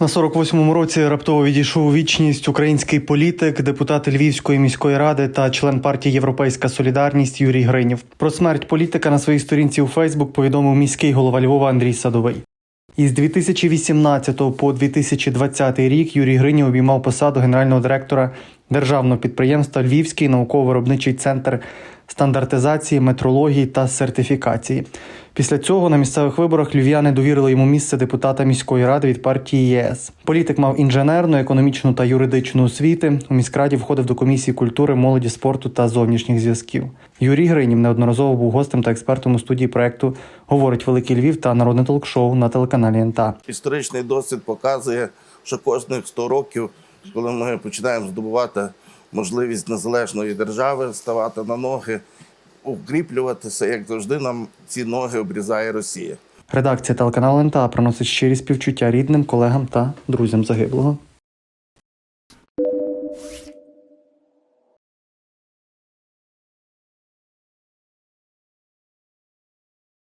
На 48-му році раптово відійшов у вічність український політик, депутат Львівської міської ради та член партії Європейська Солідарність Юрій Гринів. Про смерть політика на своїй сторінці у Фейсбук повідомив міський голова Львова Андрій Садовий. Із 2018 по 2020 рік Юрій Гринів обіймав посаду генерального директора державного підприємства Львівський науково-виробничий центр стандартизації, метрології та сертифікації. Після цього на місцевих виборах львів'яни довірили йому місце депутата міської ради від партії ЄС. Політик мав інженерну, економічну та юридичну освіти. У міськраді входив до комісії культури, молоді, спорту та зовнішніх зв'язків. Юрій Гринів неодноразово був гостем та експертом у студії проекту Говорить Великий Львів та народне толк-шоу на телеканалі НТА. Історичний досвід показує, що кожних 100 років, коли ми починаємо здобувати можливість незалежної держави, ставати на ноги, укріплюватися, як завжди, нам ці ноги обрізає Росія. Редакція телеканалу НТА проносить щирі співчуття рідним, колегам та друзям загиблого.